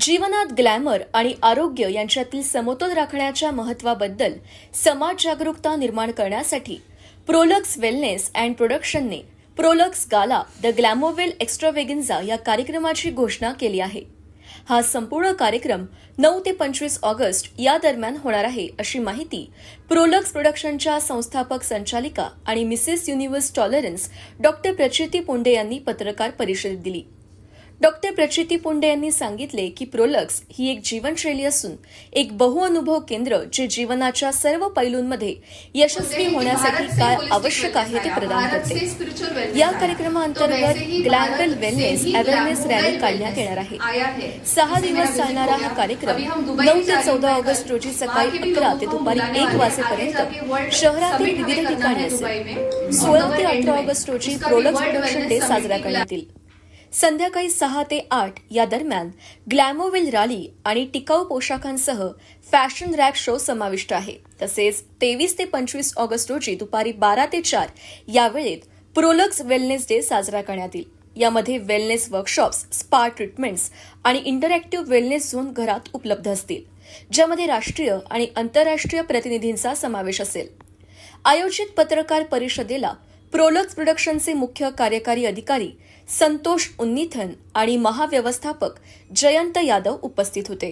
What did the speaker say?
जीवनात ग्लॅमर आणि आरोग्य यांच्यातील समतोल राखण्याच्या महत्वाबद्दल समाज जागरूकता निर्माण करण्यासाठी Prolux wellness and प्रोडक्शनने Prolux gala the Glamowell extravaganza या कार्यक्रमाची घोषणा केली आहे. हा संपूर्ण कार्यक्रम नऊ ते पंचवीस ऑगस्ट या दरम्यान होणार आहे अशी माहिती प्रोलक्स प्रोडक्शनच्या संस्थापक संचालिका आणि मिसेस युनिव्हर्स टॉलरन्स डॉक्टर प्रचिती पुंडे यांनी पत्रकार परिषदेत दिली. डॉक्टर प्रचिती पुंडे यांनी सांगितले की प्रोलक्स ही एक जीवनशैली असून एक बहुअनुभव केंद्र जे जीवनाच्या सर्व पैलूंमध्ये यशस्वी होण्यासाठी काय आवश्यक आहे ते प्रदान करते. या कार्यक्रमाअंतर्गत ग्लॅमवेल वेलनेस अवेअरनेस रॅली काढण्यात येणार आहे. सहा दिवस चालणारा हा कार्यक्रम नऊ ते चौदा ऑगस्ट रोजी सकाळी अकरा ते दुपारी एक वाजेपर्यंत शहरातील विविध ठिकाणी असेल. सोळा ते अठरा ऑगस्ट रोजी प्रोडक्ट प्रोडक्शन डे साजरा करण्यात येईल. संध्याकाळी सहा ते आठ या दरम्यान ग्लॅमोविल रॅली आणि टिकाऊ पोशाखांसह फॅशन रॅक शो समाविष्ट आहे. तसेच तेवीस ते पंचवीस ऑगस्ट रोजी दुपारी बारा ते चार या वेळेत प्रोलक्स वेलनेस डे साजरा करण्यात येईल. यामध्ये वेलनेस वर्कशॉप्स स्पा ट्रीटमेंट्स आणि इंटरॅक्टिव्ह वेलनेस झोन घरात उपलब्ध असतील ज्यामध्ये राष्ट्रीय आणि आंतरराष्ट्रीय प्रतिनिधींचा समावेश असेल. आयोजित पत्रकार परिषदेला प्रोलक्स प्रोडक्शनचे मुख्य कार्यकारी अधिकारी संतोष उन्नीथन आणि महाव्यवस्थापक जयंत यादव उपस्थित होते.